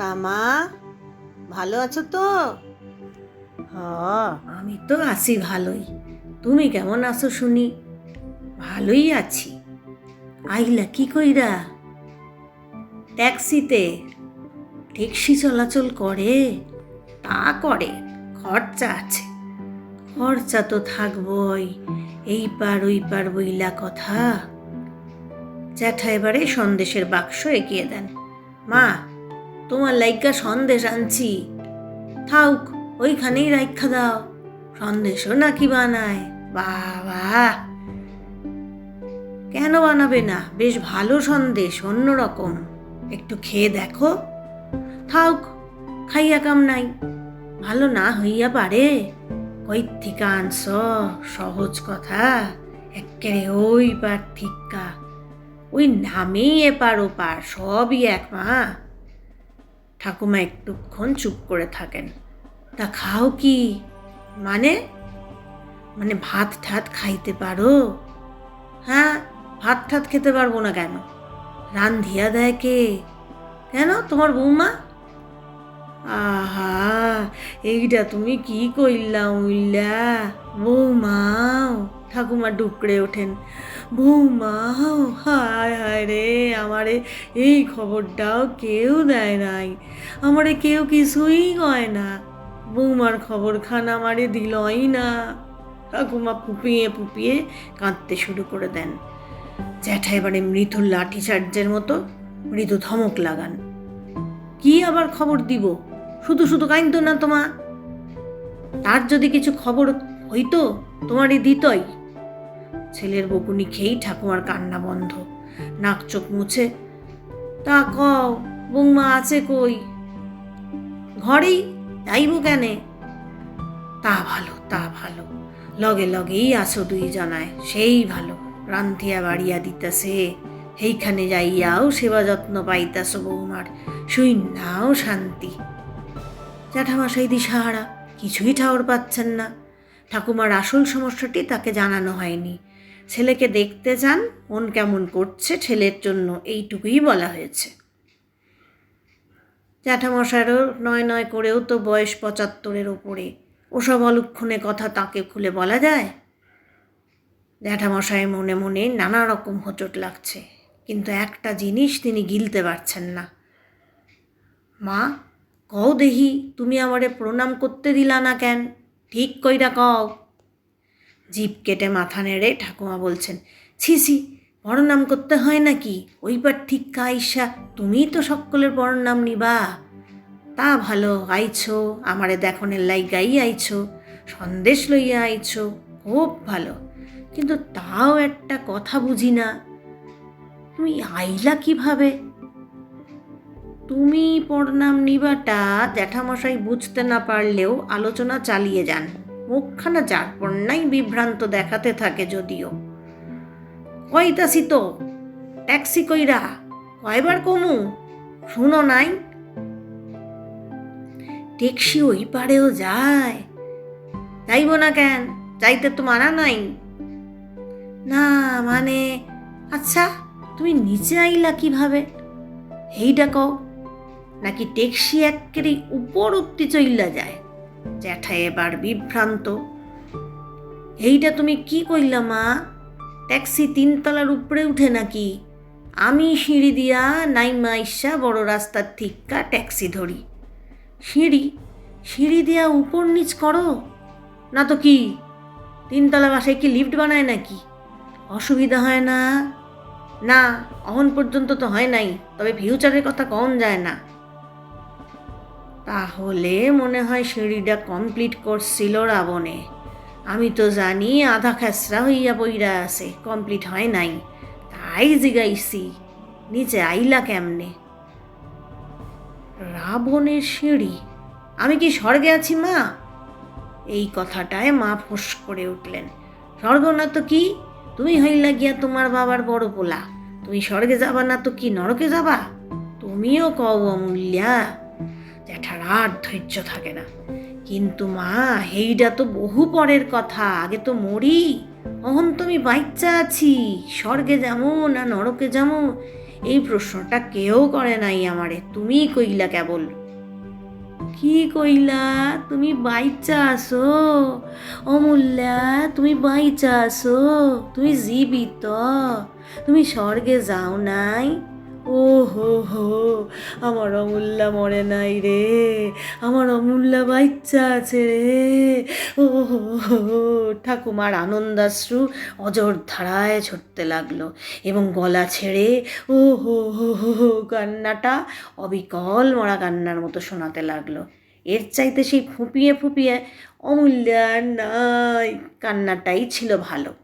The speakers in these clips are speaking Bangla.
তা মা, ভালো আছো তো? হ আমি তো আছি ভালোই। তুমি কেমন আছো শুনি? ভালোই আছি। আইলা কি কইরা? ট্যাক্সিতে ট্যাক্সি চলাচল করে? তা করে, খরচা আছে। খরচা তো থাকবই এই পার ওই পার বইলা কথা। জ্যাঠা এবারে সন্দেশের বাক্স এগিয়ে দেন। মা তোমার লাইকা সন্দেশ আনছি। থাউক, ওইখানেই রাইখা দাও। সন্দেশও নাকি বানায়। বাবা। কেন বানাবে না? বেশ ভালো সন্দেশ, অন্যরকম। একটু খেয়ে দেখো। থাউক, খাইয়া কাম নাই। ভালো না হইয়া পারে। কই আনছ? সহজ কথা। একেবারে ওই পার ঠিকা ওই নামেই এপার ওপার, সবই এক মা। ঠাকুমা একটুক্ষণ চুপ করে থাকেন। তা খাও কি? মানে? মানে ভাত ঠাত খাইতে পারো? হ্যাঁ ভাত ঠাত খেতে পারব না কেন? রান্ধিয়া দেয় কে? কেন তোমার বৌমা? আহা এইটা তুমি কি কইলা উইল্লা? বৌমাও? ঠাকুমা ডুকরে ওঠেন। বৌমাও হায় হায় রে, আমারে এই খবরটাও কেউ দেয় নাই। আমারে কেউ কিছুই কয় না। বৌমার খবর খান আমারে দিলই না। ঠাকুমা পুপিয়ে পুপিয়ে কাঁদতে শুরু করে দেন। জ্যাঠা এবারে মৃত্যুর লাঠি চার্জের মতো মৃদু ধমক লাগান। কি আবার খবর দিব? শুধু শুধু কাইন্দ না তোমা। তার যদি কিছু খবর হইতো, তোমারই দিতই। ছেলের বকুনি খেয়েই ঠাকুমার কান্না বন্ধ। নাক চোখ মুছে, তা কও, বৌমা আছে কই? ঘরেই যাইব কেনে? তা ভালো তা ভালো। লগে লগেই আছো দুই জনায়, সেই ভালো। রান্ধিয়া বাড়িয়া দিতেছে, সেইখানে যাইয়াও সেবা যত্ন পাইতাছ বৌমার। নাও শান্তি। জ্যাঠামশাই দিশাহারা, কিছুই ঠাওর পাচ্ছেন না। ঠাকুমার আসল সমস্যাটি তাকে জানানো হয়নি। ছেলেকে দেখতে যান, মন কেমন করছে, ছেলের জন্য এইটুকুই বলা হয়েছে। জ্যাঠামশাইরও নয় নয় করেও তো বয়স পঁচাত্তরের ওপরে। ওসব অলক্ষণে কথা তাকে খুলে বলা যায়? জ্যাঠামশাই মনে মনে নানা রকম হোঁচট লাগছে, কিন্তু একটা জিনিস তিনি গিলতে পারছেন না। মা, কও দেহি, তুমি আমারে প্রণাম করতে দিলা না কেন? ঠিক কইরা কও। জিপ কেটে মাথা নেড়ে ঠাকুমা বলছেন, ছি ছি নাম করতে হয় নাকি? ওইবার ঠিক কাইসা তুমিই তো সকলের নাম নিবা। তা ভালো, আইছো, আমারে দেখনের লাই গাই আইছো, সন্দেশ লইয়া আইছো, খুব ভালো। কিন্তু তাও একটা কথা বুঝি না, তুমি আইলা কীভাবে? তুমি পড়নাম নিবাটা, জ্যাঠামশাই বুঝতে না পারলেও আলোচনা চালিয়ে যান। মুখখানা যার পণ্যাই বিভ্রান্ত দেখাতে থাকে যদিও। কইতাছি তো, ট্যাক্সি কইরা কয়বার কমু? শুনো নাই? ট্যাক্সি ওই পারেও যায়। যাইব না কেন? যাইতে তো মানা নাই। না মানে আচ্ছা তুমি নিচে আইলা কীভাবে? হেইটা কও, নাকি ট্যাক্সি একেবারে উপর উঠতে চইলা যায়? জ্যাঠা এবার বিভ্রান্ত। এইটা তুমি কি কইলা, মা? ট্যাক্সি তিনতলার উপরে উঠে নাকি? আমি সিঁড়ি দিয়া নাইমা ইসা বড় রাস্তার থিক্কা ট্যাক্সি ধরি। সিঁড়ি? সিঁড়ি দিয়া উপর নিচ করো? না তো কি, তিনতলা বাসায় কি লিফট বানায় নাকি? অসুবিধা হয় না? না, অহন পর্যন্ত তো হয় নাই, তবে ফিউচারের কথা কম যায় না। তাহলে মনে হয় সিঁড়িটা কমপ্লিট করছিল রাবণে। আমি তো জানি আধা খেসরা হইয়া পইরা আছে, কমপ্লিট হয় নাই। তাই জিগাইছি, নিচে আইলা কেমনে? রাবণের সিঁড়ি? আমি কি স্বর্গে আছি মা? এই কথাটায় মা ফোঁস করে উঠলেন। স্বর্গ না তো কি? তুমি হইলা গিয়া তোমার বাবার বড় পোলা। তুমি স্বর্গে যাবা না তো কি নরকে যাবা? তুমিও কও অমূল্যা। জ্যাঠার আর ধৈর্য থাকে না। কিন্তু মা হেইটা তো বহু পরের কথা, আগে তো মরি। অহন তুমি বাচ্চা আছি, স্বর্গে যাব না নরকে যাব? এই প্রশ্নটা কেউ করে নাই আমারে, তুমি কইলা কেবল। কি কইলা? তুমি বাইচা আসো অমূল্যা, তুমি বাইচা আসো তুমি জীবিত? তুমি স্বর্গে যাও নাই? ও হো হো আমার অমূল্যা মরে নাই রে, আমার অমূল্যা বাচ্চা আছে রে। ও হো, ঠাকুমার আনন্দাশ্রু অজর ধারায় ছুটতে লাগল এবং গলা ছেড়ে ও হো হো, কান্নাটা অবিকল মরা কান্নার মতো শোনাতে লাগল। এর চাইতে সেই ফুপিয়ে ফুপিয়ে অমূল্যার নাই, কান্নাটাই ছিল ভালো।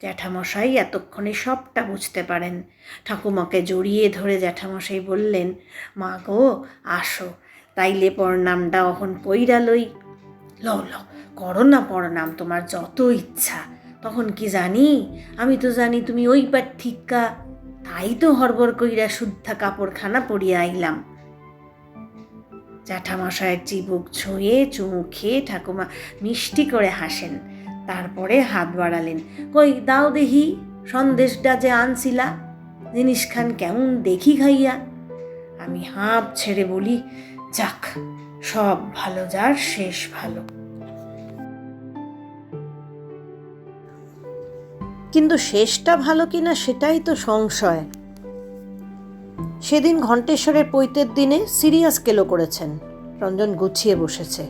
জ্যাঠামশাই এতক্ষণে সবটা বুঝতে পারেন। ঠাকুমাকে জড়িয়ে ধরে জ্যাঠামশাই বললেন, মা গো, আসো, তাইলে পরনামটা অহন কইরা লই। লও লও, করো না পরনাম, তোমার যত ইচ্ছা। তখন কি জানি? আমি তো জানি তুমি ওই পার ঠিক্কা তাই তো হরবর কইরা শুদ্ধা কাপড়খানা পরিয়া আইলাম। জ্যাঠামশায়ের চিবুক ছুঁয়ে চুমু খেয়ে ঠাকুমা মিষ্টি করে হাসেন। তারপরে হাত বাড়ালেন। কই, দাও দেহি, সন্দেশটা যে আনছিলা, জিনিসখান কেমন দেখি খাইয়া। আমি হাঁপ ছেড়ে বলি, যাক, সব ভালো যার, শেষ ভালো। কিন্তু শেষটা ভালো কিনা সেটাই তো সংশয়। সেদিন ঘণ্টেশ্বরের পৈতের দিনে সিরিয়াস কেলো করেছেন। রঞ্জন গুছিয়ে বসেছে।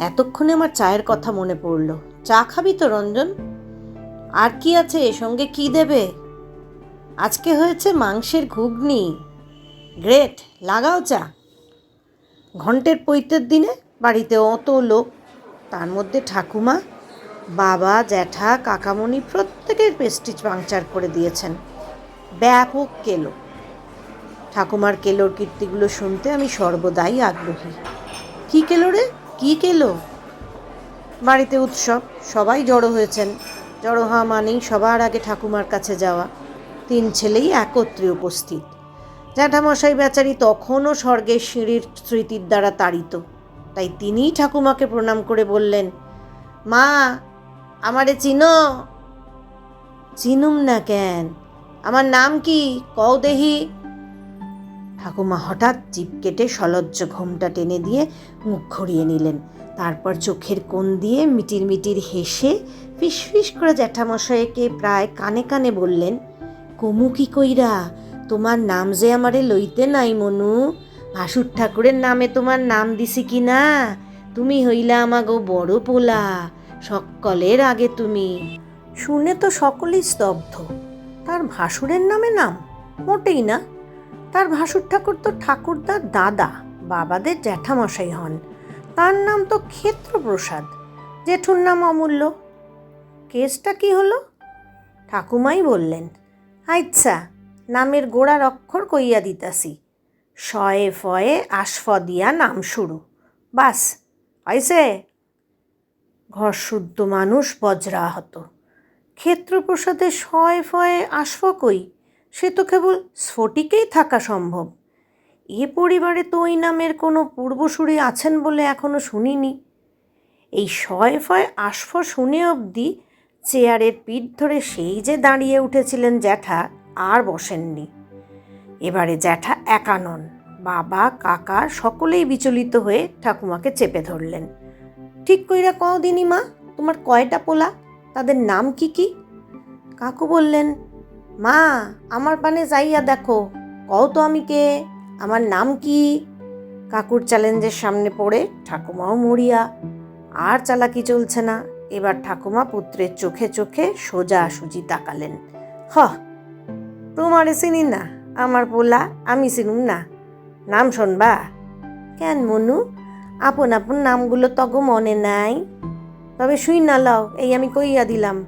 এতক্ষণে আমার চায়ের কথা মনে পড়ল। চা খাবি তো, রঞ্জন? আর কি আছে এ সঙ্গে? কি দেবে? আজকে হয়েছে মাংসের ঘুগনি। গ্রেট, লাগাও চা। ঘন্টের পৈতের দিনে বাড়িতে অত লোক, তার মধ্যে ঠাকুমা, বাবা, জ্যাঠা, কাকামণি প্রত্যেকের পেস্টিজ পাংচার করে দিয়েছেন। ব্যাপক কেলো। ঠাকুমার কেলোর কীর্তিগুলো শুনতে আমি সর্বদাই আগ্রহী। কী কেলো রে? কী কেলো? বাড়িতে উৎসব, সবাই জড়ো হয়েছেন। জড়ো হওয়া মানেই সবার আগে ঠাকুমার কাছে যাওয়া। তিন ছেলেই একত্রে উপস্থিত। জ্যাঠামশাই বেচারি তখনও স্বর্গের সিঁড়ির স্মৃতির দ্বারা তাড়িত। তাই তিনিই ঠাকুমাকে প্রণাম করে বললেন, মা, আমারে চিনো? চিনুম না কেন? আমার নাম কি? কও দেহি? ঠাকুমা হঠাৎ জিপ কেটে সলজ্জ ঘোমটা টেনে দিয়ে মুখ ঘুরিয়ে নিলেন। তারপর চোখের কোণ দিয়ে মিটির মিটির হেসে ফিসফিস করে জ্যাঠামশাইকে প্রায় কানে কানে বললেন, কমু কি কইরা, তোমার নাম যে আমারে লইতে নাই মনু, ভাসুর ঠাকুরের নামে তোমার নাম দিছি কি না? তুমি হইলা আমাগো বড় পোলা, সকলের আগে তুমি। শুনে তো সকলেই স্তব্ধ। তার ভাসুরের নামে নাম? মোটেই না। তার ভাসুর ঠাকুর তো ঠাকুরদার দাদা, বাবাদের জ্যাঠামশাই হন। তার নাম তো ক্ষেত্রপ্রসাদ, জেঠুর নাম অমূল্য। কেসটা কি হলো? ঠাকুমাই বললেন আচ্ছা নামের গোড়ার অক্ষর কইয়া দিতাসি শয়ে ফয়ে আশফ দিয়া নাম শুরু। বাস আইসে ঘর শুদ্ধ মানুষ বজ্রাহত। ক্ষেত্রপ্রসাদে শয়ে ফয়ে আশফ কই? সে তো কেবল স্ফটিকেই থাকা সম্ভব। এ পরিবারে তো ওই নামের কোনো পূর্বসূরি আছেন বলে এখনও শুনিনি। এই শয়ে ফয় আশফ শুনে অবধি চেয়ারের পিঠ ধরে সেই যে দাঁড়িয়ে উঠেছিলেন জ্যাঠা আর বসেননি। এবারে জ্যাঠা একা নন, বাবা, কাকা সকলেই বিচলিত হয়ে ঠাকুমাকে চেপে ধরলেন। ঠিক কইরা কও দিনি মা, তোমার কয়টা পোলা? তাদের নাম কি কি? কাকু বললেন মা, আমার পানে যাইয়া দেখো। কও তো আমি কে? আমার নাম কি? কাকুর চ্যালেঞ্জের সামনে পড়ে ঠাকুমাও মরিয়া। আর চালাকি চলছে না। এবার ঠাকুমা পুত্রের চোখে চোখে সোজা সুজি তাকালেন। হ, তোমারে চিনি না, আমার পোলা, আমি চিনুম না। নাম শোনবা? কেন মনু? আপন আপন নামগুলো তগো মনে নাই। তবে শুই না লও, এই আমি কইয়া দিলাম।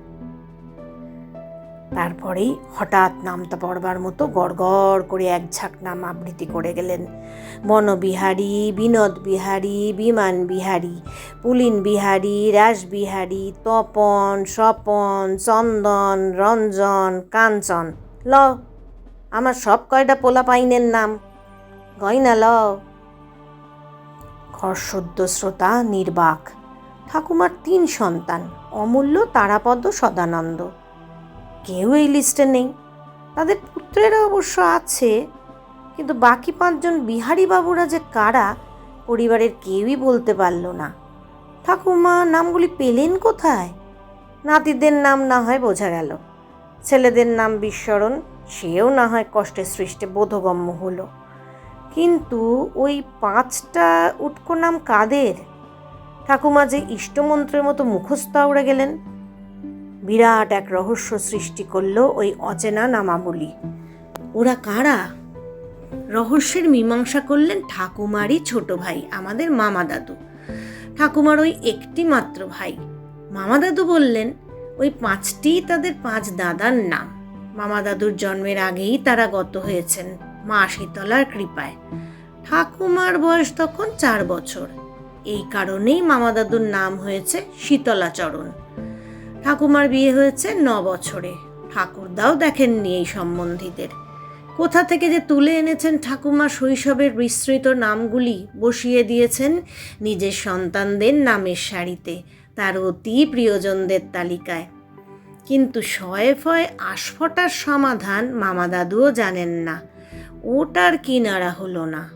তারপরেই হঠাৎ নামটা পড়বার মতো গড়গড় করে এক ঝাঁক নাম আবৃত্তি করে গেলেন। বনবিহারী, বিনোদ বিহারী, বিমান বিহারী, পুলিন বিহারী রাসবিহারী তপন, স্বপন, চন্দন, রঞ্জন, কাঞ্চন, ল, আমার সব কয়টা পোলা পাইনের নাম? গয়না ল। ঘরসদ্য শ্রোতা নির্বাক, ঠাকুমার তিন সন্তান, অমূল্য তারাপদ সদানন্দ। কেউ এই লিস্টে নেই। তাদের পুত্রেরা অবশ্য আছে, কিন্তু বাকি পাঁচজন বিহারী বাবুরা যে কারা, পরিবারের কেউই বলতে পারল না। ঠাকুমা নামগুলি পেলেন কোথায়? নাতিদের নাম না হয় বোঝা গেল। ছেলেদের নাম বিস্মরণ, সেও না হয় কষ্টের সৃষ্টে বোধগম্য হলো। কিন্তু ওই পাঁচটা উৎকো নাম কাদের? ঠাকুমা যে ইষ্টমন্ত্রের মতো মুখস্থ উড়ে গেলেন বিরাট এক রহস্য সৃষ্টি করল ওই অচেনা নামাবলী ওরা কারা? রহস্যের মীমাংসা করলেন ঠাকুমারই ছোট ভাই, আমাদের মামা দাদু ঠাকুমার ওই একটি মাত্র ভাই। মামা দাদু বললেন, ওই পাঁচটিই তাদের পাঁচ দাদার নাম। মামা দাদুর জন্মের আগেই তারা গত হয়েছেন মা শীতলার কৃপায়। ঠাকুমার বয়স তখন চার বছর। এই কারণেই মামা দাদুর নাম হয়েছে শীতলাচরণ। ঠাকুমার বিয়ে হয়েছে ন বছরে। ঠাকুরদাও দেখেননি এই সম্বন্ধীদের কোথা থেকে যে তুলে এনেছেন ঠাকুমা শৈশবের বিস্তৃত নামগুলি বসিয়ে দিয়েছেন নিজের সন্তানদের নামের সারিতে, তার অতি প্রিয়জনদের তালিকায়। কিন্তু শয়ে ফয়ে আশফটার সমাধান মামা দাদুও জানেন না। ওটার কিনারা হলো না।